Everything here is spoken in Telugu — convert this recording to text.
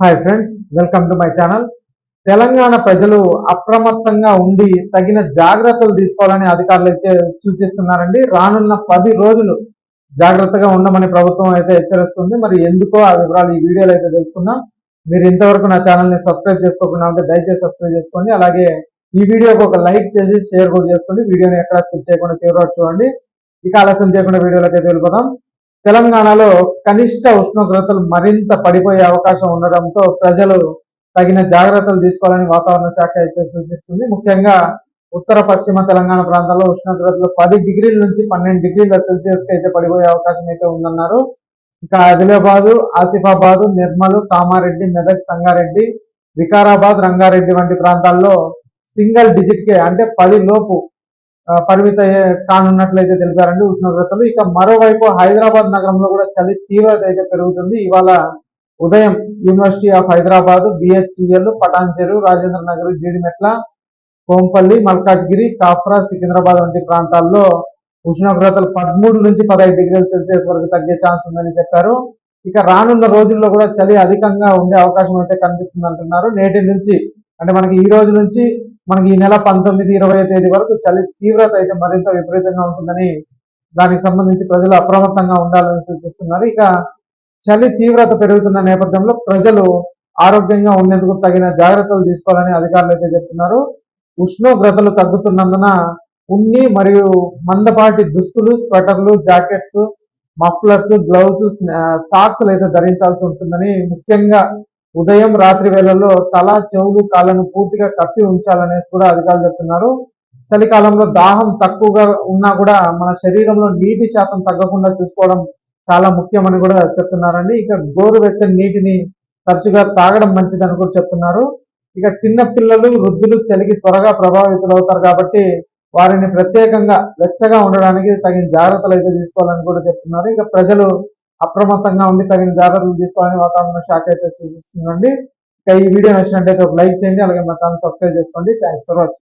Hi friends welcome to my channel Telangana ప్రజలు అప్రమత్తంగా ఉండి తగిన జాగ్రత్తలు తీసుకోవాలని అధికారులు అయితే సూచిస్తున్నారండి. రానున్న పది రోజులు జాగ్రత్తగా ఉండమని ప్రభుత్వం అయితే హెచ్చరిస్తుంది. మరి ఎందుకో ఆ వివరాలు ఈ వీడియోలో అయితే తెలుసుకుందాం. మీరు ఇంతవరకు నా ఛానల్ని సబ్స్క్రైబ్ చేసుకోకుండా ఉంటే దయచేసి సబ్స్క్రైబ్ చేసుకోండి. అలాగే ఈ వీడియోకి ఒక లైక్ చేసి షేర్ కూడా చేసుకోండి. వీడియోని ఎక్కడ స్కిప్ చేయకుండా చివరి వరకు చూడండి. ఇక ఆలస్యం చేయకుండా వీడియోలోకి అయితే వెళ్ళిపోదాం. తెలంగాణలో కనిష్ట ఉష్ణోగ్రతలు మరింత పడిపోయే అవకాశం ఉండడంతో ప్రజలు తగిన జాగ్రత్తలు తీసుకోవాలని వాతావరణ శాఖ అయితే సూచిస్తుంది. ముఖ్యంగా ఉత్తర పశ్చిమ తెలంగాణ ప్రాంతాల్లో ఉష్ణోగ్రతలు పది డిగ్రీల నుంచి పన్నెండు డిగ్రీల సెల్సియస్కి అయితే పడిపోయే అవకాశం అయితే ఉందన్నారు. ఇంకా ఆదిలాబాదు ఆసిఫాబాదు నిర్మల్ కామారెడ్డి మెదక్ సంగారెడ్డి వికారాబాద్ రంగారెడ్డి వంటి ప్రాంతాల్లో సింగిల్ డిజిట్ కే అంటే పది లోపు పరిమిత కానున్నట్లయితే తెలిపారండి ఉష్ణోగ్రతలు. ఇక మరోవైపు హైదరాబాద్ నగరంలో కూడా చలి తీవ్రత అయితే పెరుగుతుంది. ఇవాళ ఉదయం university of Hyderabad BHCL Patancheru Rajendra Nagar Jeedimetla Kompally Malkajgiri Kapra Secunderabad వంటి ప్రాంతాల్లో ఉష్ణోగ్రతలు పదమూడు నుంచి పదహైదు డిగ్రీల సెల్సియస్ వరకు తగ్గే ఛాన్స్ ఉందని చెప్పారు. ఇక రానున్న రోజుల్లో కూడా చలి అధికంగా ఉండే అవకాశం అయితే కనిపిస్తుంది అంటున్నారు నేటి నుంచి అంటే మనకి ఈ రోజు నుంచి మనకి ఈ నెల పంతొమ్మిది ఇరవై తేదీ వరకు చలి తీవ్రత అయితే మరింత విపరీతంగా ఉంటుందని దానికి సంబంధించి ప్రజలు అప్రమత్తంగా ఉండాలని సూచిస్తున్నారు. ఇక చలి తీవ్రత పెరుగుతున్న నేపథ్యంలో ప్రజలు ఆరోగ్యంగా ఉండేందుకు తగిన జాగ్రత్తలు తీసుకోవాలని అధికారులు అయితే చెప్తున్నారు. ఉష్ణోగ్రతలు తగ్గుతున్నందున ఉన్ని మరియు మందపాటి దుస్తులు స్వెటర్లు జాకెట్స్ మఫ్లర్స్ గ్లౌస్ సాక్స్లు అయితే ధరించాల్సి ఉంటుందని ముఖ్యంగా ఉదయం రాత్రి వేళల్లో తల చెవులు కాళ్ళను పూర్తిగా కప్పి ఉంచాలనేసి కూడా అధికారులు చెప్తున్నారు. చలికాలంలో దాహం తక్కువగా ఉన్నా కూడా మన శరీరంలో నీటి శాతం తగ్గకుండా చూసుకోవడం చాలా ముఖ్యమని కూడా చెప్తున్నారండి. ఇక గోరువెచ్చని నీటిని తరచుగా తాగడం మంచిదని కూడా చెప్తున్నారు. ఇక చిన్న పిల్లలు వృద్ధులు చలికి త్వరగా ప్రభావితులవుతారు కాబట్టి వారిని ప్రత్యేకంగా వెచ్చగా ఉండడానికి తగిన జాగ్రత్తలు అయితే తీసుకోవాలని కూడా చెప్తున్నారు. ఇక ప్రజలు అప్రమత్తంగా ఉండి తగిన జాగ్రత్తలు తీసుకోవాలని వాతావరణ శాఖ అయితే సూచిస్తుందండి. ఇక ఈ వీడియో నచ్చినట్టయితే ఒక లైక్ చేయండి అలాగే మా ఛానల్ సబ్స్క్రైబ్ చేసుకోండి. Thanks for watching